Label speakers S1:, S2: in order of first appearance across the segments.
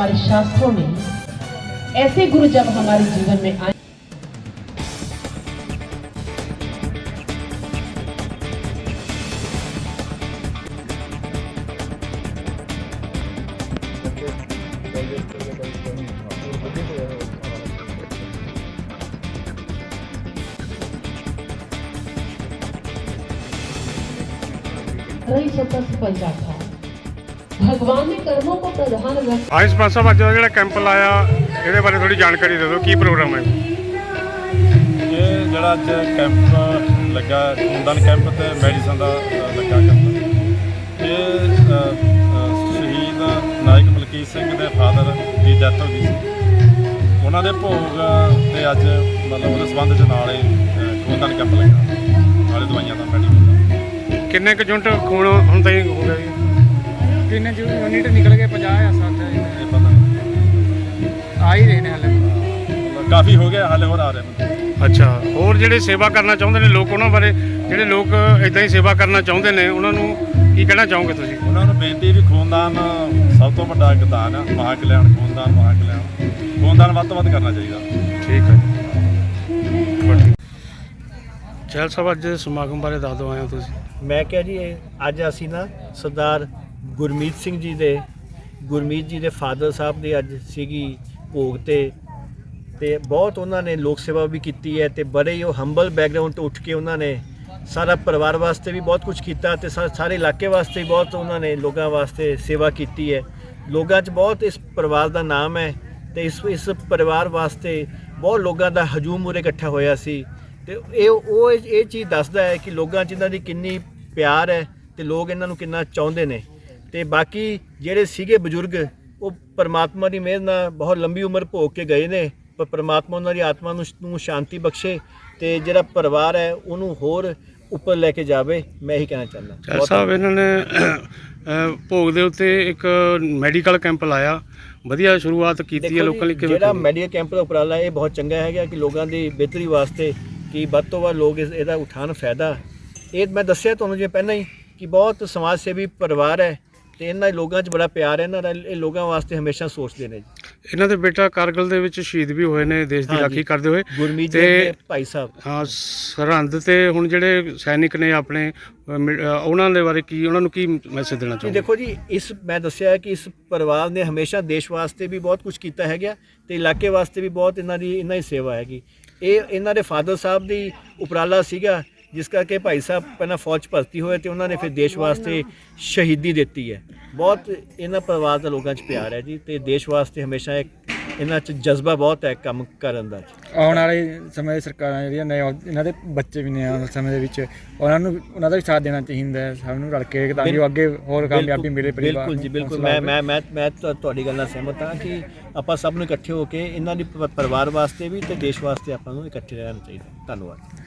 S1: हमारे शास्त्रों में ऐसे गुरु जब हमारे जीवन में आए रही स्वतः सफल था ਭਗਵਾਨ ਦੇ ਕਰਮੋਂ ਕੋ ਪ੍ਰਧਾਨ ਰੱਖ
S2: ਆਇਸ ਪਾਸਾ ਅੱਜ ਦਾ ਜਿਹੜਾ ਕੈਂਪ ਲਾਇਆ ਇਹਦੇ ਬਾਰੇ ਥੋੜੀ ਜਾਣਕਾਰੀ ਦੇ ਦਿਓ ਕੀ ਪ੍ਰੋਗਰਾਮ ਹੈ?
S3: ਇਹ ਜਿਹੜਾ ਅੱਜ ਕੈਂਪ ਲੱਗਾ ਖੂਨਦਾਨ ਕੈਂਪ ਤੇ ਮੈਡੀਸਨ ਦਾ ਲੱਗਾ ਕੈਂਪ। ਇਹ ਸ਼ਹੀਦ ਨਾਇਕ ਮਲਕੀਤ ਸਿੰਘ ਦੇ ਫਾਦਰ ਦੀ ਡੈਥ ਹੋ ਗਈ ਸੀ। ਉਹਨਾਂ ਦੇ ਭੋਗ ਤੇ ਅੱਜ ਮਤਲਬ ਉਹਦੇ ਸੰਬੰਧ ਚ ਨਾਲ ਹੀ ਖੂਨਦਾਨ ਕੈਂਪ ਲੱਗਾ। ਸਾਰੇ ਦਵਾਈਆਂ ਦਾ ਮੈਡੀਕਲ
S2: ਕਿੰਨੇ ਕੁ ਯੂਨਿਟ ਖੂਨ ਹੁੰਦੇ ਹੋ ਗਿਆ
S4: ਤਿੰਨ ਯੂਨਿਟ ਨਿਕਲ ਗਏ 50 ਆ 60
S3: ਇਹ ਪਤਾ ਨਹੀਂ।
S4: ਆ ਹੀ ਰਹੇ ਨੇ ਹਲੇ।
S3: ਕਾਫੀ ਹੋ ਗਿਆ ਹਾਲੇ ਹੋਰ ਆ ਰਹੇ ਨੇ
S2: ਅੱਛਾ ਹੋਰ ਜਿਹੜੇ ਸੇਵਾ ਕਰਨਾ ਚਾਹੁੰਦੇ ਨੇ ਲੋਕ ਉਹਨਾਂ ਬਾਰੇ ਜਿਹੜੇ ਲੋਕ ਇਦਾਂ ਹੀ ਸੇਵਾ ਕਰਨਾ ਚਾਹੁੰਦੇ ਨੇ ਉਹਨਾਂ ਨੂੰ ਕੀ ਕਹਿਣਾ ਚਾਹੋਗੇ ਤੁਸੀਂ?
S3: ਉਹਨਾਂ ਨੂੰ ਬੇਨਤੀ ਵੀ ਖੂਨਦਾਨ ਸਭ ਤੋਂ ਵੱਡਾ ਇੱਕ ਦਾਨ ਆ ਮਹਾ ਕਲਿਆਣ ਖੂਨਦਾਨ ਮਹਾ ਕਲਿਆਣ ਖੂਨਦਾਨ ਵੱਧ ਤੋਂ ਵੱਧ ਕਰਨਾ ਚਾਹੀਦਾ।
S2: ਠੀਕ ਹੈ ਜੀ। ਬਸ ਠੀਕ। ਦੇ ਸਮਾਗਮ ਬਾਰੇ ਦੱਸ ਦਿਓ ਹੋ ਤੁਸੀਂ।
S5: ਮੈਂ ਕਿਹਾ ਜੀ ਇਹ ਅੱਜ ਅਸੀਂ ਨਾ ਸਰਦਾਰ ਗੁਰਮੀਤ ਸਿੰਘ ਜੀ ਦੇ, ਗੁਰਮੀਤ ਜੀ ਦੇ ਫਾਦਰ ਸਾਹਿਬ ਦੇ ਅੱਜ ਸੀਗੀ ਭੋਗ ਤੇ ਤੇ ਬਹੁਤ ਉਹਨਾਂ ਨੇ ਲੋਕ ਸੇਵਾ ਵੀ ਕੀਤੀ ਹੈ ਤੇ ਬੜੇ ਹੀ ਉਹ ਹੰਬਲ ਬੈਕਗ੍ਰਾਉਂਡ ਤੋਂ ਉੱਠ ਕੇ ਉਹਨਾਂ ਨੇ ਸਾਰਾ ਪਰਿਵਾਰ ਵਾਸਤੇ ਵੀ ਬਹੁਤ ਕੁਝ ਕੀਤਾ ਤੇ ਸਾਰੇ ਇਲਾਕੇ ਵਾਸਤੇ ਬਹੁਤ ਉਹਨਾਂ ਨੇ ਲੋਕਾਂ ਵਾਸਤੇ ਸੇਵਾ ਕੀਤੀ ਹੈ। ਲੋਕਾਂ 'ਚ ਬਹੁਤ ਇਸ ਪਰਿਵਾਰ ਦਾ ਨਾਮ ਹੈ ਤੇ ਇਸ ਇਸ ਪਰਿਵਾਰ ਵਾਸਤੇ ਬਹੁਤ ਲੋਕਾਂ ਦਾ ਹਜੂਮ ਉਰੇ ਇਕੱਠਾ ਹੋਇਆ ਸੀ ਤੇ ਇਹ, ਉਹ ਇਹ ਇਹ ਚੀਜ਼ ਦੱਸਦਾ ਹੈ ਕਿ ਲੋਕਾਂ 'ਚ ਇਹਨਾਂ ਦੀ ਕਿੰਨੀ ਪਿਆਰ ਹੈ ਤੇ ਲੋਕ ਇਹਨਾਂ ਨੂੰ ਕਿੰਨਾ ਚਾਹੁੰਦੇ ਨੇ। ਤੇ ਬਾਕੀ ਜਿਹੜੇ ਸੀਗੇ ਬਜ਼ੁਰਗ ਉਹ ਪਰਮਾਤਮਾ ਦੀ ਮਿਹਰ ਨਾਲ ਬਹੁਤ ਲੰਬੀ ਉਮਰ ਭੋਗ ਕੇ ਗਏ ਨੇ ਪਰ ਪਰਮਾਤਮਾ ਉਹਨਾਂ ਦੀ ਆਤਮਾ ਨੂੰ ਸ਼ਾਂਤੀ ਬਖਸ਼ੇ ਤੇ ਜਿਹੜਾ ਪਰਿਵਾਰ ਹੈ ਉਹਨੂੰ ਹੋਰ ਉੱਪਰ ਲੈ ਕੇ ਜਾਵੇ ਮੈਂ ਇਹੀ ਕਹਿਣਾ ਚਾਹੁੰਦਾ।
S2: ਸਾਹਿਬ ਇਹਨਾਂ ਨੇ ਭੋਗ ਦੇ ਉੱਤੇ ਇੱਕ ਮੈਡੀਕਲ ਕੈਂਪ ਲਾਇਆ। ਵਧੀਆ ਸ਼ੁਰੂਆਤ ਕੀਤੀ ਹੈ ਲੋਕਾਂ ਲਈ
S5: ਜੀ,
S2: ਕਿਵੇਂ
S5: ਜਿਹੜਾ? ਮੈਡੀਕਲ ਕੈਂਪ ਦਾ ਉਪਰਾਲਾ ਇਹ ਬਹੁਤ ਚੰਗਾ ਹੈਗਾ ਕਿ ਲੋਕਾਂ ਦੀ ਬਿਹਤਰੀ ਵਾਸਤੇ ਕਿ ਵੱਧ ਤੋਂ ਵੱਧ ਲੋਕ ਇਸ ਇਹਦਾ ਉਠਾਉਣ ਫਾਇਦਾ। ਇਹ ਮੈਂ ਦੱਸਿਆ ਤੁਹਾਨੂੰ ਜਿਵੇਂ ਪਹਿਲਾਂ ਹੀ ਕਿ ਬਹੁਤ ਸਮਾਜ ਸੇਵੀ ਪਰਿਵਾਰ ਹੈ ਤੇ ਇਹਨਾਂ ਲੋਕਾਂ 'ਚ ਬੜਾ ਪਿਆਰ ਹੈ ਇਹਨਾਂ ਦਾ ਇਹ ਲੋਕਾਂ ਵਾਸਤੇ ਹਮੇਸ਼ਾ ਸੋਚਦੇ ਨੇ ਜੀ।
S2: ਇਹਨਾਂ ਦੇ ਬੇਟਾ ਕਾਰਗਲ ਦੇ ਵਿੱਚ ਸ਼ਹੀਦ ਵੀ ਹੋਏ ਨੇ ਦੇਸ਼ ਦੀ
S5: ਹਾਂਜੀ।
S2: ਰਾਖੀ ਕਰਦੇ ਹੋਏ।
S5: ਗੁਰਮੀਤ ਜੀ
S2: ਤੇ
S5: ਦੇ ਭਾਈ ਸਾਹਿਬ।
S2: ਹਾਂ ਸਰਹੰਦ ਤੇ ਹੁਣ ਜਿਹੜੇ ਸੈਨਿਕ ਨੇ ਆਪਣੇ ਅਹ, ਮਿ- ਅਹ, ਉਹਨਾਂ ਦੇ ਬਾਰੇ ਕੀ ਉਹਨਾਂ ਨੂੰ ਕੀ ਮੈਸੇਜ ਦੇਣਾ
S5: ਜੀ
S2: ਚਾਹੁੰਦੇ
S5: ਦੇਖੋ ਜੀ ਇਸ ਮੈਂ ਦੱਸਿਆ ਹੈ ਕਿ ਇਸ ਪਰਿਵਾਰ ਨੇ ਹਮੇਸ਼ਾ ਦੇਸ਼ ਵਾਸਤੇ ਵੀ ਬਹੁਤ ਕੁਝ ਕੀਤਾ ਹੈਗਾ ਤੇ ਇਲਾਕੇ ਵਾਸਤੇ ਵੀ ਬਹੁਤ ਇਹਨਾਂ ਦੀ ਇਹਨਾਂ ਦੀ ਸੇਵਾ ਹੈਗੀ। ਇਹ ਇਹਨਾਂ ਦੇ ਫਾਦਰ ਸਾਹਿਬ ਦੀ ਉਪਰਾਲਾ ਸੀਗਾ ਜਿਸ ਕਰਕੇ ਭਾਈ ਸਾਹਿਬ ਪਹਿਲਾਂ ਫੌਜ 'ਚ ਭਰਤੀ ਹੋਏ ਤੇ ਉਹਨਾਂ ਨੇ ਫਿਰ ਦੇਸ਼ ਵਾਸਤੇ ਸ਼ਹੀਦੀ ਦਿੱਤੀ ਹੈ। ਬਹੁਤ ਇਹਨਾਂ ਪਰਿਵਾਰ ਦਾ ਲੋਕਾਂ 'ਚ ਪਿਆਰ ਹੈ ਜੀ ਤੇ ਦੇਸ਼ ਵਾਸਤੇ ਹਮੇਸ਼ਾ ਇੱਕ ਇਹਨਾਂ 'ਚ ਜਜ਼ਬਾ ਬਹੁਤ ਹੈ ਕੰਮ ਕਰਨ ਦਾ। ਜੀ
S4: ਆਉਣ ਵਾਲੇ ਸਮੇਂ ਦੀ ਸਰਕਾਰਾਂ ਜਿਹੜੀਆਂ ਨੇ ਇਹਨਾਂ ਦੇ ਬੱਚੇ ਵੀ ਨੇ ਆਉਣ ਵਾਲੇ ਸਮੇਂ ਦੇ ਵਿੱਚ ਉਹਨਾਂ ਨੂੰ ਉਹਨਾਂ ਦਾ ਵੀ ਸਾਥ ਦੇਣਾ ਚਾਹੀਦਾ ਹੈ ਸਭ ਨੂੰ ਰਲ ਕੇ ਤਾਂ ਉਹ ਅੱਗੇ ਹੋਰ ਕਾਮਯਾਬੀ ਮਿਲੇ ਪਰਿਵਾਰ
S5: ਬਿਲਕੁਲ ਜੀ ਬਿਲਕੁਲ। ਮੈਂ। ਮੈਂ ਮੈਂ ਮੈਂ ਤੁਹਾ- ਤੁਹਾਡੀ ਗੱਲ ਨਾਲ ਸਹਿਮਤ ਹਾਂ ਕਿ ਆਪਾਂ ਸਭ ਨੂੰ ਇਕੱਠੇ ਹੋ ਕੇ ਇਹਨਾਂ ਦੀ ਪਰਿਵਾਰ ਵਾਸਤੇ ਵੀ ਤੇ ਦੇਸ਼ ਵਾਸਤੇ ਆਪਾਂ ਨੂੰ ਇਕੱਠੇ ਰਹਿਣਾ ਚਾਹੀਦਾ। ਧੰਨਵਾਦ।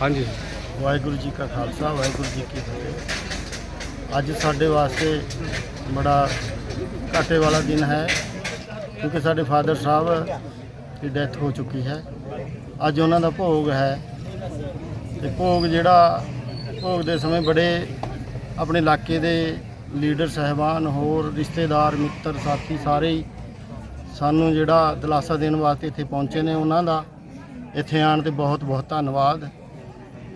S2: ਹਾਂਜੀ।
S6: ਵਾਹਿਗੁਰੂ ਜੀ ਕਾ ਖਾਲਸਾ, ਵਾਹਿਗੁਰੂ ਜੀ ਕੀ ਫਤਿਹ। ਅੱਜ ਸਾਡੇ ਵਾਸਤੇ ਬੜਾ ਘਾਟੇ ਵਾਲਾ ਦਿਨ ਹੈ, ਕਿਉਂਕਿ ਸਾਡੇ ਫਾਦਰ ਸਾਹਿਬ ਦੀ ਡੈਥ ਹੋ ਚੁੱਕੀ ਹੈ। ਅੱਜ ਉਹਨਾਂ ਦਾ ਭੋਗ ਹੈ ਤੇ ਭੋਗ ਜਿਹੜਾ, ਭੋਗ ਦੇ ਸਮੇਂ ਬੜੇ ਆਪਣੇ ਇਲਾਕੇ ਦੇ ਲੀਡਰ, ਸਹਿਬਾਨ, ਹੋਰ ਰਿਸ਼ਤੇਦਾਰ, ਮਿੱਤਰ, ਸਾਥੀ ਸਾਰੇ ਹੀ ਸਾਨੂੰ ਜਿਹੜਾ ਦਿਲਾਸਾ ਦੇਣ ਵਾਸਤੇ ਇੱਥੇ ਪਹੁੰਚੇ ਨੇ, ਉਹਨਾਂ ਦਾ ਇੱਥੇ ਆਉਣ ਤੇ ਬਹੁਤ ਬਹੁਤ ਧੰਨਵਾਦ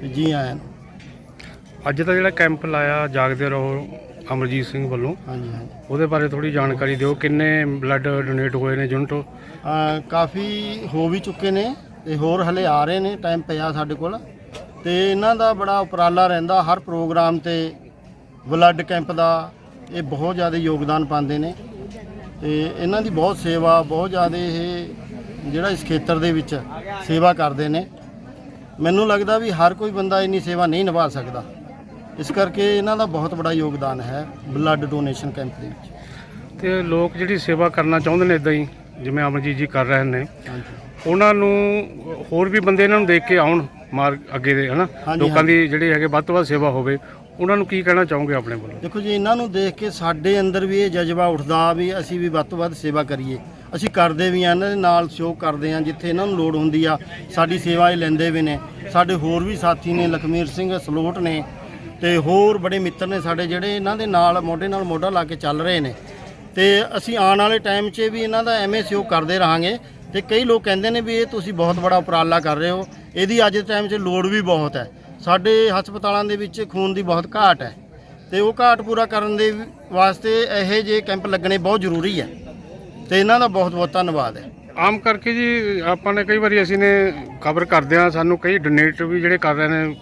S6: ਤੇ ਜੀ ਆਇਆਂ ਨੂੰ।
S2: ਅੱਜ ਦਾ ਜਿਹੜਾ ਕੈਂਪ ਲਾਇਆ ਜਾਗਦੇ ਰਹੋ ਅਮਰਜੀਤ ਸਿੰਘ ਵੱਲੋਂ
S6: ਹਾਂਜੀ ਹਾਂਜੀ।
S2: ਉਹਦੇ ਬਾਰੇ ਥੋੜੀ ਜਾਣਕਾਰੀ ਦਿਓ ਕਿੰਨੇ ਬਲੱਡ ਡੋਨੇਟ ਹੋਏ ਨੇ ਯੂਨਿਟ
S6: ਕਾਫੀ ਹੋ ਵੀ ਚੁੱਕੇ ਨੇ ਤੇ ਹੋਰ ਹਲੇ ਆ ਰਹੇ ਨੇ ਟਾਈਮ ਪਿਆ ਸਾਡੇ ਕੋਲ। ਤੇ ਇਹਨਾਂ ਦਾ ਬੜਾ ਉਪਰਾਲਾ ਰਹਿੰਦਾ ਹਰ ਪ੍ਰੋਗਰਾਮ ਤੇ ਬਲੱਡ ਕੈਂਪ ਦਾ ਇਹ ਬਹੁਤ ਜ਼ਿਆਦਾ ਯੋਗਦਾਨ ਪਾਉਂਦੇ ਨੇ। ਤੇ ਇਹਨਾਂ ਦੀ ਬਹੁਤ ਸੇਵਾ ਬਹੁਤ ਜ਼ਿਆਦਾ ਇਹ ਜਿਹੜਾ ਇਸ ਖੇਤਰ ਦੇ ਵਿੱਚ ਸੇਵਾ ਕਰਦੇ ਨੇ ਮੈਨੂੰ ਲੱਗਦਾ ਵੀ ਹਰ ਕੋਈ ਬੰਦਾ ਇੰਨੀ ਸੇਵਾ ਨਹੀਂ ਨਿਭਾ ਸਕਦਾ। ਇਸ ਕਰਕੇ ਇਹਨਾਂ ਦਾ ਬਹੁਤ ਬੜਾ ਯੋਗਦਾਨ ਹੈ ਬਲੱਡ ਡੋਨੇਸ਼ਨ ਕੈਂਪ ਦੇ ਵਿੱਚ।
S2: ਤੇ ਲੋਕ ਜਿਹੜੀ ਸੇਵਾ ਕਰਨਾ ਚਾਹੁੰਦੇ ਨੇ ਇਦਾਂ ਹੀ ਜਿਵੇਂ ਅਮਰਜੀਤ ਜੀ ਕਰ ਰਹੇ ਨੇ। ਉਹਨਾਂ ਨੂੰ ਹੋਰ ਵੀ ਬੰਦੇ ਇਹਨਾਂ ਨੂੰ ਦੇਖ ਕੇ ਆਉਣ ਮਾਰ ਅੱਗੇ ਦੇ ਹਨਾ? ਲੋਕਾਂ ਦੀ ਜਿਹੜੀ ਹੈਗੇ ਵੱਧ ਤੋਂ ਵੱਧ ਸੇਵਾ ਹੋਵੇ ਉਹਨਾਂ ਨੂੰ ਕੀ ਕਹਿਣਾ ਚਾਹੋਗੇ ਆਪਣੇ ਵੱਲੋਂ?
S6: ਦੇਖੋ ਜੀ ਇਹਨਾਂ ਨੂੰ ਦੇਖ ਕੇ ਸਾਡੇ ਅੰਦਰ ਵੀ ਇਹ ਜਜ਼ਬਾ ਉੱਠਦਾ ਵੀ ਅਸੀਂ ਵੀ ਵੱਧ ਤੋਂ ਵੱਧ ਸੇਵਾ ਕਰੀਏ। ਅਸੀਂ ਕਰਦੇ ਵੀ ਆ ਇਹਨਾਂ ਦੇ ਨਾਲ ਸਹਿਯੋਗ ਕਰਦੇ ਆ ਜਿੱਥੇ ਇਹਨਾਂ ਨੂੰ ਲੋੜ ਹੁੰਦੀ ਆ, ਸਾਡੀ ਸੇਵਾ ਇਹ ਲੈਂਦੇ ਵੀ ਨੇ। ਸਾਡੇ ਹੋਰ ਵੀ ਸਾਥੀ ਨੇ, ਲਖਮੀਰ ਸਿੰਘ ਸਲੋਟ ਨੇ, ਤੇ ਹੋਰ ਬੜੇ ਮਿੱਤਰ ਨੇ ਸਾਡੇ ਜਿਹੜੇ ਇਹਨਾਂ ਦੇ ਨਾਲ, ਮੋਢੇ ਨਾਲ ਮੋਢਾ ਲਾ ਕੇ ਚੱਲ ਰਹੇ ਨੇ। ਤੇ ਅਸੀਂ ਆਉਣ ਵਾਲੇ ਟਾਈਮ 'ਚ ਵੀ ਇਹਨਾਂ ਦਾ ਐਵੇਂ ਸਹਿਯੋਗ ਕਰਦੇ ਰਹਾਂਗੇ। ਤੇ ਕਈ ਲੋਕ ਕਹਿੰਦੇ ਨੇ ਵੀ ਇਹ ਤੁਸੀਂ ਬਹੁਤ ਬੜਾ ਉਪਰਾਲਾ ਕਰ ਰਹੇ ਹੋ। ਇਹਦੀ ਅੱਜ ਦੇ ਟਾਈਮ 'ਚ ਲੋੜ ਵੀ ਬਹੁਤ ਹੈ। ਸਾਡੇ ਹਸਪਤਾਲਾਂ ਦੇ ਵਿੱਚ ਖੂਨ ਦੀ ਬਹੁਤ ਘਾਟ ਹੈ। ਤੇ ਉਹ ਘਾਟ ਪੂਰਾ ਕਰਨ ਦੇ ਵਾਸਤੇ ਇਹੋ ਜਿਹੇ ਕੈਂਪ ਲੱਗਣੇ ਬਹੁਤ ਜ਼ਰੂਰੀ ਹੈ। ਤੇ ਇਹਨਾਂ ਦਾ ਬਹੁਤ ਬਹੁਤ ਧੰਨਵਾਦ ਹੈ।
S2: ਆਮ ਕਰਕੇ ਜੀ ਆਪਾਂ ਨੇ ਕਈ ਵਾਰੀ ਅਸੀਂ ਨੇ ਖਬਰ ਕਰਦੇ ਆ ਸਾਨੂੰ ਕਈ ਡੋਨੇਟ ਵੀ ਜਿਹੜੇ ਕਰ ਰਹੇ ਨੇ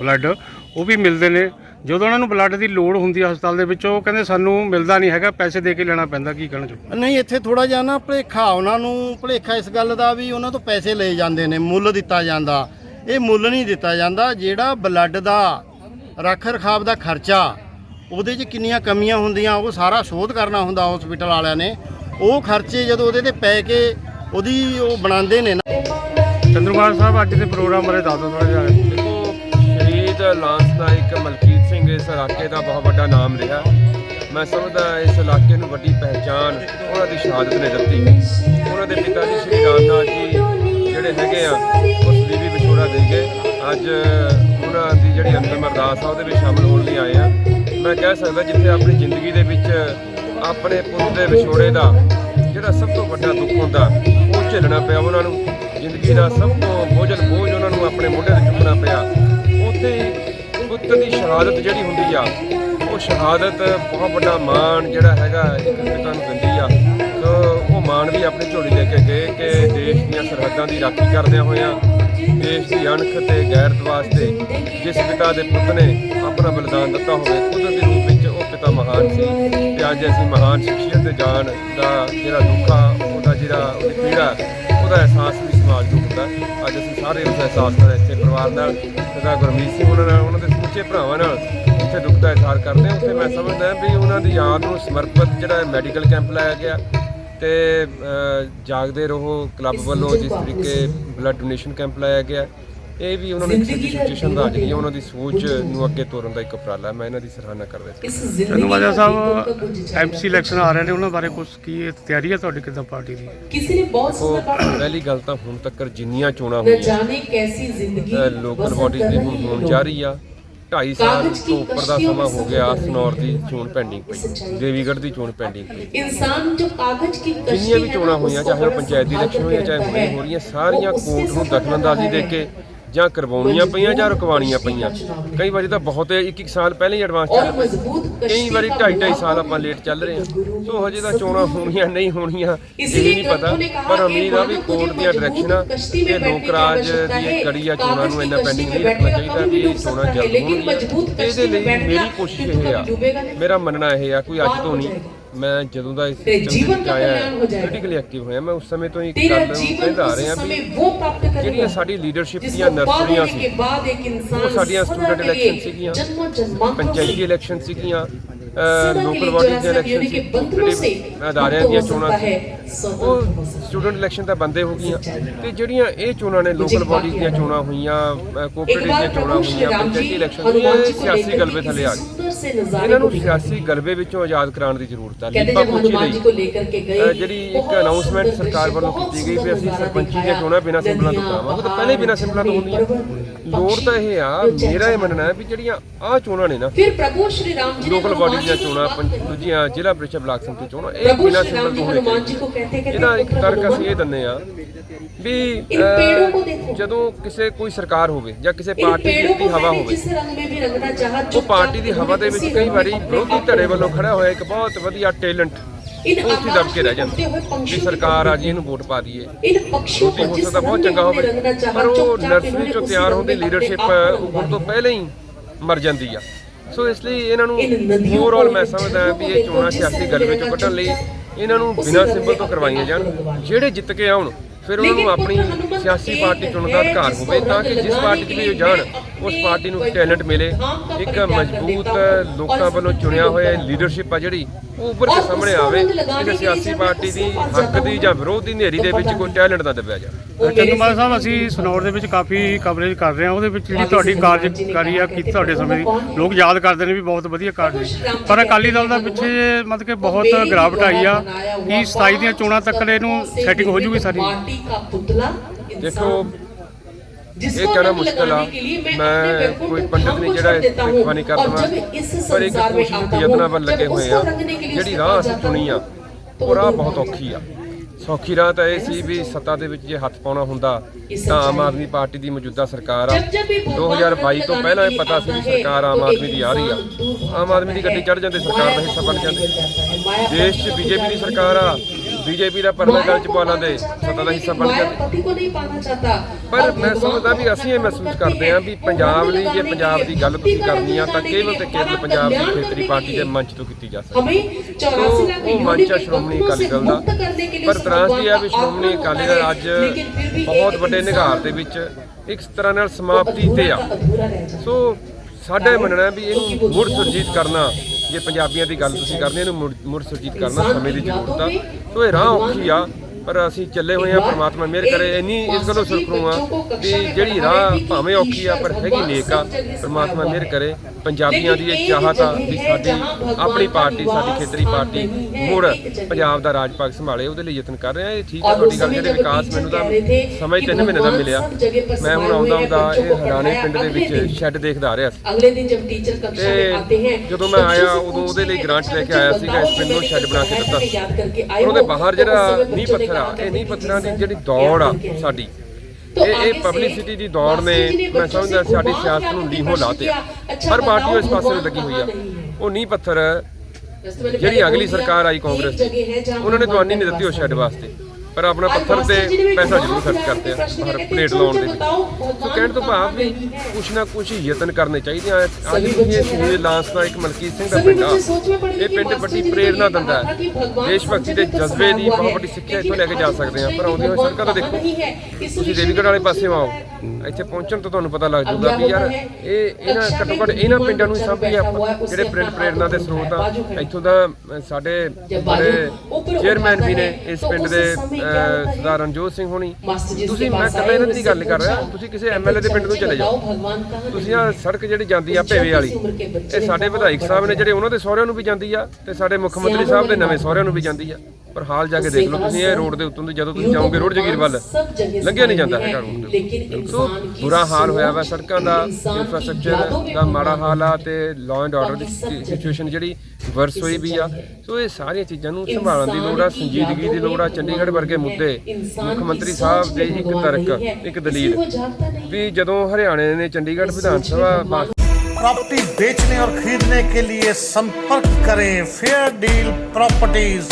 S2: ਬਲੱਡ ਉਹ ਵੀ ਮਿਲਦੇ ਨੇ। ਜਦੋਂ ਉਹਨਾਂ ਨੂੰ ਬਲੱਡ ਦੀ ਲੋੜ ਹੁੰਦੀ ਹੈ ਹਸਪਤਾਲ ਦੇ ਵਿੱਚ ਉਹ ਕਹਿੰਦੇ ਸਾਨੂੰ ਮਿਲਦਾ ਨਹੀਂ ਹੈਗਾ ਪੈਸੇ ਦੇ ਕੇ ਲੈਣਾ ਪੈਂਦਾ ਕੀ ਕਹਿਣਾ ਚਾਹੋ
S6: ਨਹੀਂ ਇੱਥੇ ਥੋੜਾ ਜਿਹਾ ਨਾ ਭੁਲੇਖਾ ਉਹਨਾਂ ਨੂੰ ਭੁਲੇਖਾ ਇਸ ਗੱਲ ਦਾ ਵੀ ਉਹਨਾਂ ਤੋਂ ਪੈਸੇ ਲਏ ਜਾਂਦੇ ਨੇ ਮੁੱਲ ਦਿੱਤਾ ਜਾਂਦਾ। ਇਹ ਮੁੱਲ ਨਹੀਂ ਦਿੱਤਾ ਜਾਂਦਾ ਜਿਹੜਾ ਬਲੱਡ ਦਾ ਰੱਖ ਰਖਾਵ ਦਾ ਖਰਚਾ ਉਹਦੇ 'ਚ ਕਿੰਨੀਆਂ ਕਮੀਆਂ ਹੁੰਦੀਆਂ ਉਹ ਸਾਰਾ ਸ਼ੋਧ ਕਰਨਾ ਹੁੰਦਾ ਹਸਪੀਟਲ ਵਾਲਿਆਂ ਨੇ। ਉਹ ਖਰਚੇ ਜਦੋਂ ਉਹਦੇ ਤੇ ਪੈ ਕੇ ਉਹਦੀ ਉਹ ਬਣਾਉਂਦੇ ਨੇ ਨਾ।
S2: ਚੰਦਰਮਾਰ ਸਾਹਿਬ ਅੱਜ ਦੇ ਪ੍ਰੋਗਰਾਮ ਬਾਰੇ ਦੱਸ ਦਿਓ ਥੋੜਾ ਜਿਹਾ।
S7: ਦੇਖੋ ਸ਼ਹੀਦ ਲਾਂਸ ਨਾਇਕ ਮਲਕੀਤ ਸਿੰਘ ਇਸ ਇਲਾਕੇ ਦਾ ਬਹੁਤ ਵੱਡਾ ਨਾਮ ਰਿਹਾ। ਮੈਂ ਸਮਝਦਾ ਇਸ ਇਲਾਕੇ ਨੂੰ ਵੱਡੀ ਪਹਿਚਾਣ ਉਹਨਾਂ ਦੀ ਸ਼ਹਾਦਤ ਨੇ ਦਿੱਤੀ। ਉਹਨਾਂ ਦੇ ਪਿਤਾ ਜੀ ਸ਼੍ਰੀ ਰਾਮਨਾਥ ਜੀ ਜਿਹੜੇ ਹੈਗੇ ਆ ਉਸ ਦੀ ਵੀ ਵਿਛੋੜਾ ਦੇ ਗਏ ਅੱਜ ਉਹਨਾਂ ਦੀ ਜਿਹੜੀ ਅੰਤਮ ਅਰਦਾਸ ਆ ਉਹਦੇ ਵਿੱਚ ਸ਼ਾਮਲ ਹੋਣ ਲਈ ਆਏ ਆ। ਮੈਂ ਕਹਿ ਸਕਦਾ ਜਿੱਥੇ ਆਪਣੀ ਜ਼ਿੰਦਗੀ ਦੇ ਵਿੱਚ ਆਪਣੇ ਪੁੱਤ ਦੇ ਵਿਛੋੜੇ ਦਾ ਜਿਹੜਾ ਸਭ ਤੋਂ ਵੱਡਾ ਦੁੱਖ ਹੁੰਦਾ, ਉਹ ਝੱਲਣਾ ਪਿਆ ਉਹਨਾਂ ਨੂੰ। ਜ਼ਿੰਦਗੀ ਦਾ ਸਭ ਤੋਂ ਬੋਝਲ ਬੋਝ ਉਹਨਾਂ ਨੂੰ ਆਪਣੇ ਮੋਢੇ ਤੇ ਚੁੱਕਣਾ ਪਿਆ। ਉੱਥੇ ਪੁੱਤ ਦੀ ਸ਼ਹਾਦਤ ਜਿਹੜੀ ਹੁੰਦੀ ਆ, ਉਹ ਸ਼ਹਾਦਤ ਬਹੁਤ ਵੱਡਾ ਮਾਣ ਜਿਹੜਾ ਹੈਗਾ ਇੱਕ ਪਿਤਾ ਨੂੰ ਦਿੰਦੀ ਆ। ਸੋ ਉਹ ਮਾਣ ਵੀ ਆਪਣੀ ਝੋਲੀ ਲੈ ਕੇ ਗਏ ਕਿ ਦੇਸ਼ ਦੀਆਂ ਸਰਹੱਦਾਂ ਦੀ ਰਾਖੀ ਕਰਦਿਆਂ ਹੋਇਆਂ ਦੇਸ਼ ਦੀ ਅਣਖ ਤੇ ਗੈਰਤ ਵਾਸਤੇ ਜਿਸ ਪਿਤਾ ਦੇ ਪੁੱਤ ਨੇ ਆਪਣਾ ਬਲੀਦਾਨ ਦਿੱਤਾ ਹੋਵੇ, ਕੁਦਰਤੀ ਰੂਪ ਵਿੱਚ ਪਿਤਾ ਮਹਾਨ ਸੀ ਤੇ ਅੱਜ ਅਸੀਂ ਮਹਾਨ ਸ਼ਖਸੀਅਤ ਦੇ ਜਾਣ ਦਾ ਜਿਹੜਾ ਦੁੱਖ ਆ, ਉਹਦਾ ਜਿਹੜਾ ਉਹਦੀ ਪੀੜਾ, ਉਹਦਾ ਅਹਿਸਾਸ ਵੀ ਸਮਾਜ ਨੂੰ ਹੁੰਦਾ। ਅੱਜ ਅਸੀਂ ਸਾਰੇ ਉਸ ਅਹਿਸਾਸ ਨਾਲ ਇੱਥੇ ਪਰਿਵਾਰ ਨਾਲ ਸਰਦਾਰ ਗੁਰਮੀਤ ਸਿੰਘ ਉਹਨਾਂ ਨਾਲ, ਉਹਨਾਂ ਦੇ ਸਮੁੱਚੇ ਭਰਾਵਾਂ ਨਾਲ ਇੱਥੇ ਦੁੱਖ ਦਾ ਇਜ਼ਹਾਰ ਕਰਦੇ ਹਾਂ। ਉੱਥੇ ਮੈਂ ਸਮਝਦਾ ਵੀ ਉਹਨਾਂ ਦੀ ਯਾਦ ਨੂੰ ਸਮਰਪਿਤ ਜਿਹੜਾ ਮੈਡੀਕਲ ਕੈਂਪ ਲਾਇਆ ਗਿਆ ਤੇ ਜਾਗਦੇ ਰਹੋ। ਕਲੱਬ ਵੱਲੋਂ ਜਿਸ ਤਰੀਕੇ ਬਲੱਡ ਡੋਨੇਸ਼ਨ ਕੈਂਪ ਲਾਇਆ ਗਿਆ। ਇਹ ਵੀ ਉਹਨਾਂ ਨੇ ਜ਼ਿੰਦਗੀ ਸਿਚੁਏਸ਼ਨ ਦਾ ਜਿਹੜੀ ਉਹਨਾਂ ਦੀ ਸੋਚ ਨੂੰ ਅੱਗੇ ਤੋਰਨ ਦਾ ਇੱਕ ਉਪਰਾਲਾ ਮੈਂ ਇਹਨਾਂ ਦੀ ਸਰਾਹਨਾ ਕਰਦਾ ਇਸ
S2: ਜ਼ਿੰਦਗੀ ਦਾ ਸਾਹਿਬ। ਐਮਸੀ ਇਲੈਕਸ਼ਨ ਆ ਰਹੇ ਨੇ ਉਹਨਾਂ ਬਾਰੇ ਕੁਝ ਕੀ ਤਿਆਰੀ ਹੈ ਤੁਹਾਡੀ ਕਿਦਾਂ ਪਾਰਟੀ ਦੀ?
S8: ਕਿਸੇ ਨੇ
S7: ਬਹੁਤ
S8: ਸੋਹਣਾ ਕੰਮ
S7: ਪਹਿਲੀ ਗੱਲ ਤਾਂ ਹੁਣ ਤੱਕ ਜਿੰਨੀਆਂ ਚੋਣਾਂ ਹੋਈਆਂ
S8: ਜਾਣੇ ਕੈਸੀ ਜ਼ਿੰਦਗੀ
S7: ਲੋਕਲ ਬਾਡੀਜ਼ ਦੀ ਹੁਣ ਹੋਣ ਜਾ ਰਹੀ ਆ। 2.5 ਸਾਲ ਤੋਂ ਉੱਪਰ ਦਾ ਸਮਾਂ ਹੋ ਗਿਆ ਸਨੌਰ ਦੀ ਚੋਣ ਪੈਂਡਿੰਗ ਪਈ ਦੇਵੀਗੜ੍ਹ ਦੀ ਚੋਣ ਪੈਂਡਿੰਗ ਪਈ
S8: ਇਨਸਾਨ ਜੋ ਕਾਗਜ਼ ਕੀ ਕਸ਼ਤੀ
S7: ਜਿੰਨੀਆਂ ਵੀ ਚੋਣਾਂ ਹੋਈਆਂ ਚਾਹੇ ਪੰਚਾਇਤ ਦੀ ਇਲੈਕਸ਼ਨ ਹੋਈਆਂ ਚਾਹੇ ਹੋਈਆਂ ਸਾਰੀਆਂ ਕੋਰਟ ਨੂੰ ਦਖਲਅੰਦਾਜ਼ੀ ਦੇ ਕੇ ਜਾਂ ਕਰਵਾਉਣੀਆਂ ਪਈਆਂ ਜਾਂ ਰੁਕਵਾਉਣੀਆਂ ਪਈਆਂ। ਕਈ ਵਾਰੀ ਤਾਂ ਬਹੁਤ ਇੱਕ ਇੱਕ ਸਾਲ ਪਹਿਲਾਂ ਹੀ ਐਡਵਾਂਸ ਚੱਲ ਕਈ ਵਾਰੀ ਢਾਈ
S8: ਢਾਈ
S7: ਸਾਲ ਆਪਾਂ ਲੇਟ ਚੱਲ ਰਹੇ ਹਾਂ। ਸੋ ਹਜੇ ਤਾਂ ਚੋਣਾਂ ਹੋਣੀਆਂ ਨਹੀਂ ਹੋਣੀਆਂ ਇਹ ਨਹੀਂ ਪਤਾ। ਪਰ ਉਮੀਦ ਆ ਵੀ ਕੋਰਟ ਦੀਆਂ ਡਾਇਰੈਕਸ਼ਨਾਂ ਤੇ ਲੋਕ ਰਾਜ ਦੀ ਕੜੀ ਆ ਚੋਣਾਂ ਨੂੰ ਇੰਨਾ ਪੈਂਡਿੰਗ ਨਹੀਂ ਰੱਖਣਾ ਚਾਹੀਦਾ
S8: ਕਿ
S7: ਚੋਣਾਂ ਜਲਦੀ ਹੋਣਗੀਆਂ ਇਹਦੇ ਲਈ ਮੇਰੀ ਕੋਸ਼ਿਸ਼ ਇਹ ਆ। ਮੇਰਾ ਮੰਨਣਾ ਇਹ ਆ ਕੋਈ ਅੱਜ ਤੋਂ ਨਹੀਂ। ਮੈਂ ਜਦੋਂ ਦਾ ਇਸ
S8: तेरे
S7: system
S8: जीवन
S7: ਵਿੱਚ
S8: का
S7: ਆਇਆ
S8: कल्याण हो जाएगा।
S7: ਪੋਲੀਟੀਕਲੀ ਐਕਟਿਵ ਹੋਇਆ ਮੈਂ ਉਸ ਸਮੇਂ ਤੋਂ ਹੀ
S8: तेरा
S7: ਗੱਲ ਨੂੰ
S8: जीवन
S7: ਕਹਿੰਦਾ ਆ
S8: उस
S7: ਰਿਹਾ
S8: समय
S7: ਵੀ
S8: वो प्राप्त करेगा
S7: ਜਿਹੜੀਆਂ ਸਾਡੀ ਲੀਡਰਸ਼ਿਪ ਦੀਆਂ
S8: जिसको पा
S7: ਨਰਸਰੀਆਂ
S8: लेने
S7: ਸੀ
S8: के बाद एक इंसान
S7: ਉਹ ਸਾਡੀਆਂ
S8: सदा
S7: ਸਟੂਡੈਂਟ
S8: के लिए
S7: ਇਲੈਕਸ਼ਨ ਸੀਗੀਆਂ
S8: जन्मों जन्मांतरों
S7: ਪੰਚਾਇਤੀ
S8: से
S7: ਇਲੈਕਸ਼ਨ ਸੀਗੀਆਂ
S8: सदा के
S7: ਲੋਕਲ
S8: लिए
S7: ਬਾਡੀਜ਼
S8: जरा
S7: ਦੀਆਂ
S8: सा
S7: ਇਲੈਕਸ਼ਨ
S8: योनि
S7: ਸੀ
S8: के बंधनों से
S7: ਜਿਹੜੇ ਅਦਾਰਿਆਂ
S8: मुक्त
S7: ਦੀਆਂ
S8: हो
S7: ਚੋਣਾਂ
S8: सकता
S7: ਸੀ
S8: है स्वतंत्र हो
S7: ਉਹ
S8: सकता है।
S7: ਸਟੂਡੈਂਟ ਇਲੈਕਸ਼ਨ ਤਾਂ ਬੰਦੇ ਹੋ ਗਈਆਂ ਤੇ ਜਿਹੜੀਆਂ ਇਹ ਚੋਣਾਂ ਨੇ ਲੋਕਲ ਬਾਡੀਜ਼ ਦੀਆਂ ਚੋਣਾਂ ਹੋਈਆਂ ਕੋਆਪਰੇਟਿਵ
S8: एक
S7: ਦੀਆਂ
S8: बार
S7: ਚੋਣਾਂ
S8: प्रभु श्री
S7: ਹੋਈਆਂ
S8: राम जी
S7: ਪੰਚਾਇਤੀ ਇਲੈਕਸ਼ਨ ਹੋਈਆਂ
S8: हनुमान
S7: ਇਹ
S8: जी को
S7: ਸਿਆਸੀ
S8: लेकर
S7: ਗਲਬੇ
S8: के
S7: ਥੱਲੇ ਆ
S8: किसी
S7: ਗਏ
S8: सुंदर से नजारे
S7: ਇਹਨਾਂ
S8: को
S7: ਨੂੰ
S8: दिखाया।
S7: ਸਿਆਸੀ ਗਲਬੇ ਵਿੱਚੋਂ ਆਜ਼ਾਦ ਕਰਾਉਣ ਦੀ ਜ਼ਰੂਰਤ ਹੈ
S8: कहते
S7: ਲੀਪਾ
S8: जब
S7: ਪੋਚੀ
S8: हनुमान जी
S7: ਲਈ
S8: को लेकर के
S7: ਅ,
S8: गए
S7: ਜਿਹੜੀ ਇੱਕ
S8: बहुत
S7: ਅਨਾਉਂਸਮੈਂਟ
S8: सुंदर
S7: ਸਰਕਾਰ
S8: दृश्य,
S7: ਵੱਲੋਂ
S8: बहुत
S7: ਕੀਤੀ ਗਈ ਵੀ
S8: सुंदर
S7: ਅਸੀਂ
S8: नजारा
S7: ਸਰਪੰਚੀ ਦੀਆਂ
S8: दिखाया।
S7: ਚੋਣਾਂ ਬਿਨਾਂ ਸਿੰਬਲਾਂ ਤੋਂ
S8: नदियाँ,
S7: ਕਰਾਵਾਂਗੇ ਤਾਂ ਪਹਿਲੇ ਬਿਨਾਂ ਸਿੰਬਲਾਂ ਤੋਂ
S8: पहाड़,
S7: ਹੁੰਦੀਆਂ
S8: पर्वत,
S7: ਲੋੜ ਤਾਂ ਇਹ ਆ
S8: पक्षी,
S7: ਮੇਰਾ ਇਹ ਮੰਨਣਾ ਹੈ ਵੀ ਜਿਹੜੀਆਂ ਆਹ ਚੋਣਾਂ ਨੇ ਨਾ
S8: फिर प्रभु श्री राम जी ने
S7: ਲੋਕਲ
S8: हनुमान
S7: ਬਾਡੀ ਦੀਆਂ
S8: जी को
S7: ਚੋਣਾਂ
S8: बात
S7: ਪੰ-
S8: कही।
S7: ਦੂਜੀਆਂ ਜ਼ਿਲ੍ਹਾ ਪ੍ਰੀਸ਼ਦ ਬਲਾਕ ਸੰਮਤੀ ਚੋਣਾਂ ਇਹ
S8: प्रभु
S7: ਬਿਨਾਂ
S8: श्री
S7: ਸਿੰਬਲ
S8: राम
S7: ਤੋਂ
S8: जी
S7: ਹੋਣੇ
S8: हनुमान जी
S7: ਚਾਹੀਦੀਆਂ
S8: को कहते कहते
S7: ਇਹਦਾ ਇੱਕ
S8: पुत्र
S7: ਤਰਕ ਅਸੀਂ
S8: हनुमान,
S7: ਇਹ ਦਿੰਨੇ ਆ ਵੀ
S8: इन पेड़ों को
S7: ਅਹ,
S8: देखो।
S7: ਜਦੋਂ ਕਿਸੇ ਕੋਈ ਸਰਕਾਰ ਹੋਵੇ ਜਾਂ ਕਿਸੇ
S8: इन
S7: ਪਾਰਟੀ
S8: पेड़ों
S7: ਦੀ
S8: को
S7: ਹਵਾ
S8: मैंने
S7: ਹੋਵੇ
S8: जिस रंग में भी रंगना चाहा
S7: ਉਹ
S8: चुपचाप
S7: ਪਾਰਟੀ ਦੀ ਹਵਾ ਦੇ ਦੇ
S8: ਵਿੱਚ
S7: ਕਈ ਵਾਰੀ ਵਿਰੋਧੀ ਧੜੇ ਵੱਲੋਂ ਖੜਾ ਹੋਇਆ ਇੱਕ ਬਹੁਤ ਵਧੀਆ ਟੈਲੈਂਟ ਉੱਥੇ ਦਬ ਕੇ ਰਹਿ ਜਾਂਦਾ। ਵੀ ਸਰਕਾਰ ਆ ਜੀ ਇਹਨੂੰ ਵੋਟ ਪਾ ਦਈਏ।
S8: ਉੱਥੇ
S7: ਹੋ ਤਾਂ ਬਹੁਤ ਚੰਗਾ ਹੋਵੇ ਪਰ ਉਹ ਨਰਸਰੀ ਚੋਂ ਤਿਆਰ
S8: ਹੁੰਦੀ
S7: ਲੀਡਰਸ਼ਿਪ ਉਗਣ ਤੋਂ ਪਹਿਲਾਂ ਹੀ ਮਰ ਜਾਂਦੀ ਆ। ਸੋ ਇਸ ਲਈ ਇਹਨਾਂ ਨੂੰ ਓਵਰਆਲ ਮੈਂ ਸਮਝਦਾ ਵੀ ਇਹ ਚੋਣਾਂ ਸਿਆਸੀ ਗੱਲ
S8: ਵਿੱਚ
S7: ਕੱਢਣ ਲਈ ਇਹਨਾਂ ਨੂੰ ਬਿਨਾਂ ਸਿੰਬਲ ਤੋਂ ਕਰਵਾਈਆਂ ਜਾਣ ਜਿਹੜੇ ਜਿੱਤ ਕੇ ਆਉਣ ਫਿਰ ਉਹਨਾਂ ਨੂੰ ਆਪਣੀ ਸਿਆਸੀ ਪਾਰਟੀ ਚੁਣਨ ਦਾ ਅਧਿਕਾਰ ਹੋਵੇ ਤਾਂ ਕਿ ਜਿਸ ਪਾਰਟੀ 'ਚ ਵੀ ਉਹ ਜਾਣ। ਉਸ ਪਾਰਟੀ ਨੂੰ ਟੈਲੈਂਟ ਮਿਲੇ। ਇੱਕ ਮਜ਼ਬੂਤ ਲੋਕਾਂ ਵੱਲੋਂ ਚੁਣਿਆ ਹੋਇਆ ਲੀਡਰਸ਼ਿਪ ਆ ਜਿਹੜੀ ਉਹ ਉੱਪਰ
S8: ਦੇ
S7: ਸਾਹਮਣੇ ਆਵੇ ਕਿਸੇ ਸਿਆਸੀ ਪਾਰਟੀ ਦੀ ਹੱਕ ਦੀ ਜਾਂ ਵਿਰੋਧ ਦੀ ਨੇਰੀ ਦੇ ਵਿੱਚ ਕੋਈ ਟੈਲੈਂਟ ਨਾ ਦੱਬਿਆ ਜਾਵੇ।
S2: ਚੰਦਮਾਲ ਸਾਹਿਬ ਅਸੀਂ ਸਨੌਰ ਦੇ ਵਿੱਚ ਕਾਫੀ ਕਵਰੇਜ ਕਰ ਰਹੇ ਹਾਂ। ਉਹਦੇ ਵਿੱਚ ਜਿਹੜੀ ਤੁਹਾਡੀ ਕਾਰਜਕਾਰੀ ਆ ਕੀ ਤੁਹਾਡੇ ਸਮੇਂ ਦੀ। ਲੋਕ ਯਾਦ ਕਰਦੇ ਨੇ ਵੀ ਬਹੁਤ ਵਧੀਆ ਕਾਰਜ ਪਰ ਅਕਾਲੀ ਦਲ ਦਾ ਪਿੱਛੇ ਮਤਲਬ ਕਿ ਬਹੁਤ ਗਰਾਵਟ ਆਈ ਆ ਕਿ 27 ਦੀਆਂ ਚੋਣਾਂ ਤੱਕ ਇਹਨੂੰ ਸੈਟਿੰਗ ਹੋ ਜੂਗੀ ਸਾਰੀ।
S7: ਦੇਖੋ ये
S8: कहना मुश्किल है। मैं कोई
S7: पंडित नहीं
S8: जरा
S7: भविखवाणी कर
S8: देव पर
S7: एक
S8: कोशिश
S7: ਯਤਨਾਂ ਵੱਲ ਲੱਗੇ ਹੋਏ ਆ ਜਿਹੜੀ ਰਾਹ ਅਸੀਂ ਚੁਣੀ ਆ ਉਹ ਰਾਹ ਬਹੁਤ ਔਖੀ ਆ ਸੌਖੀ ਰਾਹ ਤਾਂ ਇਹ ਸੀ ਵੀ ਸੱਤਾ ਦੇ ਵਿੱਚ ਜੇ ਹੱਥ ਪਾਉਣਾ ਹੁੰਦਾ ਤਾਂ ਆਮ ਆਦਮੀ ਪਾਰਟੀ ਦੀ ਮੌਜੂਦਾ ਸਰਕਾਰ ਆ 2022 ਤੋਂ ਪਹਿਲਾਂ ਇਹ ਪਤਾ ਸੀ ਵੀ ਸਰਕਾਰ ਆਮ ਆਦਮੀ ਦੀ ਆ ਰਹੀ ਆ ਆਮ ਆਦਮੀ ਦੀ ਗੱਡੀ ਚੜ ਜਾਂਦੇ ਸਰਕਾਰ ਦਾ ਹਿੱਸਾ ਬਣ ਜਾਂਦੇ ਦੇਸ਼ 'ਚ ਬੀਜੇਪੀ ਦੀ ਸਰਕਾਰ ਆ ਬੀਜੇਪੀ ਦਾ ਪਰਨਾ ਦਲ ਚ ਪਾਉਣਾ ਦੇ ਸਤਾ ਦਾ ਹਿੱਸਾ ਬਣ
S8: ਗਿਆ।
S7: ਪਰ ਮੈਂ ਸਮਝਦਾ ਵੀ ਅਸੀਂ ਇਹ ਮਹਿਸੂਸ ਕਰਦੇ ਹਾਂ ਵੀ ਪੰਜਾਬ ਲਈ ਜੇ ਪੰਜਾਬ ਦੀ ਗੱਲ ਤੁਸੀਂ ਕਰਨੀ ਆ ਤਾਂ ਕੇਵਲ ਤੇ ਕੇਵਲ ਪੰਜਾਬ ਦੀ ਖੇਤਰੀ ਪਾਰਟੀ ਦੇ ਮੰਚ ਤੋਂ ਕੀਤੀ ਜਾ ਸਕਦੀ ਉਹ ਮੰਚ ਆ ਸ਼੍ਰੋਮਣੀ ਅਕਾਲੀ ਦਲ ਦਾ। ਪਰ ਤਰਾਸ ਇਹ ਆ ਵੀ ਸ਼੍ਰੋਮਣੀ ਅਕਾਲੀ ਦਲ ਅੱਜ ਬਹੁਤ ਵੱਡੇ ਨਿਘਾਰ ਦੇ ਵਿੱਚ ਇੱਕ ਤਰ੍ਹਾਂ ਨਾਲ ਸਮਾਪਤੀ ਤੇ ਆ। ਸੋ ਸਾਡਾ ਮੰਨਣਾ ਵੀ ਇਹਨੂੰ ਮੁੜ ਸੁਰਜੀਤ ਕਰਨਾ ਜੇ ਪੰਜਾਬੀਆਂ ਦੀ ਗੱਲ ਤੁਸੀਂ ਕਰਨੀ ਇਹਨੂੰ ਮੁੜ- ਮੁੜ ਸੁਰਜੀਤ ਕਰਨਾ ਸਮੇਂ ਦੀ ਜ਼ਰੂਰਤ ਆ। ਸੋ ਇਹ ਰਾਹ ਔਖੀ ਆ। ਪਰ ਅਸੀਂ ਚੱਲੇ ਹੋਏ ਆ ਪਰਮਾਤਮਾ ਮਿਹਰ ਕਰੇ। ਇੰਨੀ ਇਸ ਗੱਲੋਂ ਸੁਰਖਰੂ ਆ ਵੀ ਜਿਹੜੀ ਰਾਹ ਭਾਵੇਂ ਔਖੀ ਆ ਪਰ ਹੈਗੀ ਨੇਕ ਆ ਪਰਮਾਤਮਾ ਮਿਹਰ ਕਰੇ। ਪੰਜਾਬੀਆਂ ਦੀ ਇਹ ਚਾਹਤ ਆ ਵੀ ਸਾਡੀ ਆਪਣੀ ਪਾਰਟੀ ਸਾਡੀ ਖੇਤਰੀ ਪਾਰਟੀ ਮੁੜ ਪੰਜਾਬ ਦਾ ਰਾਜ ਪਾਕ ਸੰਭਾਲੇ ਉਹਦੇ ਲਈ ਯਤਨ ਕਰ ਰਹੇ। ਆ ਇਹ ਠੀਕ ਆ ਤੁਹਾਡੀ ਗੱਲ ਜਿਹੜੇ ਵਿਕਾਸ ਮੈਨੂੰ ਤਾਂ ਸਮਝ 3 ਮਹੀਨੇ ਦਾ ਮਿਲਿਆ। ਮੈਂ ਹੁਣ ਆਉਂਦਾ ਹੁੰਦਾ ਇਹ ਹਰਾਣੇ ਪਿੰਡ ਦੇ ਵਿੱਚ ਸ਼ੈੱਡ ਦੇਖਦਾ ਰਿਹਾ ਸੀ।
S8: ਅਗਲੇ ਦਿਨ ਜਦ ਟੀਚਰ ਕਕਸ਼ਾ ਆਤੇ
S7: ਹੈ ਜਦੋਂ ਮੈਂ ਆਇਆ ਉਦੋਂ ਉਹਦੇ ਲਈ ਗ੍ਰਾਂਟ ਲੈ ਕੇ ਆਇਆ ਸੀਗਾ ਇਸ ਪਿੰਡ ਨੂੰ ਸ਼ੈੱਡ ਬਣਾ ਕੇ ਦਿੱਤਾ। ਉਹਦੇ ਬਾਹਰ ਜਿਹੜਾ ਨੀਂਹ ਪੱਥਰ ਆ ਇਹ ਨਹੀਂ ਪੱਥਰਾਂ ਦੀ ਜਿਹੜੀ ਦੌੜ ਆ ਸਾਡੀ। ਇਹ ਇਹ ਪਬਲਿਸਿਟੀ ਦੀ ਦੌੜ ਨੇ ਮੈਂ ਸਮਝਦਾ ਸਾਡੀ ਸਿਆਸਤ ਨੂੰ ਲੀਹੋ ਲਾਤੇ ਹਰ ਪਾਰਟੀ ਉਸ ਪਾਸੇ ਨੂੰ ਲੱਗੀ ਹੋਈ ਆ। ਉਹ ਨਹੀਂ ਪੱਥਰ ਜਿਹੜੀ ਅਗਲੀ ਸਰਕਾਰ ਆਈ ਕਾਂਗਰਸ ਉਹਨਾਂ ਨੇ ਦਵਾਨੀ ਨਹੀਂ ਦਿੱਤੀ ਉਹ ਸ਼ੈਡ ਵਾਸਤੇ। ਪਰ ਆਪਣਾ ਪੱਥਰ ਤੇ ਪੈਸਾ ਜ਼ਰੂਰ ਖਰਚ ਕਰਦੇ ਆ।
S8: ਹਰ
S7: ਪਲੇਟ ਲਾਉਣ ਦੇ ਵਿੱਚ। ਸੋ ਕਹਿਣ ਤੋਂ ਭਾਵ ਵੀ ਕੁਛ ਨਾ ਕੁਛ ਯਤਨ ਕਰਨੇ ਚਾਹੀਦੇ ਆ। ਅੱਜ ਇਹ ਸੂਏ ਲਾਂਸ ਦਾ ਇੱਕ ਮਲਕੀਤ ਸਿੰਘ ਦਾ ਪਿੰਡ ਆ। ਇਹ ਪਿੰਡ ਵੱਡੀ
S8: ਪ੍ਰੇਰਣਾ
S7: ਦਿੰਦਾ ਹੈ। ਦੇਸ਼ ਭਗਤੀ ਦੇ ਜਜ਼ਬੇ ਦੀ ਬਹੁਤ ਵੱਡੀ ਸਿੱਖਿਆ ਇੱਥੋਂ ਲੈ ਕੇ ਜਾ ਸਕਦੇ ਆ। ਪਰ ਆਉਂਦੇ ਹੋਏ ਸੜਕਾਂ
S8: ਦਾ
S7: ਦੇਖੋ। ਤੁਸੀਂ ਦੇਵੀਗੜ੍ਹ ਵਾਲੇ ਪਾਸੇ ਆਓ। ਇੱਥੇ ਪਹੁੰਚਣ ਤੋਂ ਤੁਹਾਨੂੰ ਪਤਾ ਲੱਗ ਜੂਗਾ ਵੀ ਯਾਰ ਇਹ ਇਹਨਾਂ ਘੱਟੋ ਘੱਟ ਇਹਨਾਂ ਪਿੰਡਾਂ ਨੂੰ ਸਾਂਭੀ
S8: ਆਪਾਂ
S7: ਜਿਹੜੇ ਪ੍ਰੇਰਣਾ ਦੇ ਸਰੋਤ ਆ ਇੱਥੋਂ ਦਾ ਸਾਡੇ ਚੇਅਰਮੈਨ ਵੀ ਨੇ ਇਸ ਪਿੰਡ ਦੇ ਸਰਦਾਰ ਰਣਜੋਤ ਸਿੰਘ ਹੋਣੀ। ਤੁਸੀਂ ਮੈਂ ਕੱਲਾ ਇਹਨਾਂ ਦੀ ਗੱਲ ਕਰ ਰਿਹਾ ਤੁਸੀਂ ਕਿਸੇ ਐਮਐਲਏ ਦੇ ਪਿੰਡ ਨੂੰ ਚਲੇ ਜਾਓ। ਤੁਸੀਂ ਆ ਸੜਕ ਜਿਹੜੀ ਜਾਂਦੀ ਆ ਭੇਵੇ ਵਾਲੀ। ਇਹ ਸਾਡੇ ਵਿਧਾਇਕ ਸਾਹਿਬ ਨੇ ਜਿਹੜੇ ਉਹਨਾਂ ਦੇ ਸਹੁਰਿਆਂ ਨੂੰ ਵੀ ਜਾਂਦੀ ਆ ਤੇ ਸਾਡੇ ਮੁੱਖ ਮੰਤਰੀ ਸਾਹਿਬ ਦੇ ਨਵੇਂ ਸਹੁਰਿਆਂ ਨੂੰ ਵੀ ਜਾਂਦੀ ਆ। ਪਰ ਹਾਲ ਜਾ ਕੇ ਦੇਖ ਲਓ ਤੁਸੀਂ ਇਹ ਰੋਡ ਦੇ ਉੱਤੋਂ ਦੀ ਜਦੋਂ ਤੁਸੀਂ ਜਾਓਗੇ ਰੋਡ ਜਗੀਰ ਵੱਲ
S8: सब जगह
S7: ਲੰਘਿਆ ਨਹੀਂ ਜਾਂਦਾ
S8: समाये
S7: ਹੈਗਾ
S8: हैं,
S7: ਰੋਡ ਦੇ
S8: लेकिन
S7: ਉੱਤੇ। ਸੋ
S8: इंसान की
S7: ਬੁਰਾ ਹਾਲ ਹੋਇਆ ਵਾ
S8: सोच,
S7: ਸੜਕਾਂ ਦਾ
S8: इंसान की
S7: ਇਨਫਰਾਸਟ੍ਰਕਚਰ
S8: यादों में
S7: ਦਾ ਮਾੜਾ
S8: खो
S7: ਹਾਲ ਆ ਤੇ ਲਾਅ ਐਂਡ ਆਰਡਰ ਦੀ
S8: बाकी सब जगह
S7: ਸਿਚੁਏਸ਼ਨ ਜਿਹੜੀ ਵਰਸ ਹੋਈ ਵੀ ਆ ਸੋ ਇਹ ਸਾਰੀਆਂ ਚੀਜ਼ਾਂ ਨੂੰ ਸੰਭਾਲਣ ਦੀ ਲੋੜ ਆ ਸੰਜੀਦਗੀ ਦੀ ਲੋੜ ਆ ਚੰਡੀਗੜ੍ਹ ਵਰਗੇ ਮੁੱਦੇ ਮੁੱਖ ਮੰਤਰੀ ਸਾਹਿਬ ਦੇ ਇੱਕ ਤਰਕ ਇੱਕ ਦਲੀਲ
S8: वो जागता नहीं
S7: ਵੀ ਜਦੋਂ ਹਰਿਆਣੇ ਨੇ ਚੰਡੀਗੜ੍ਹ ਵਿਧਾਨ ਸਭਾ ਪਾਸ
S9: प्रॉपर्टी बेचने और खरीदने के लिए संपर्क करें फेयर डील प्रॉपर्टीज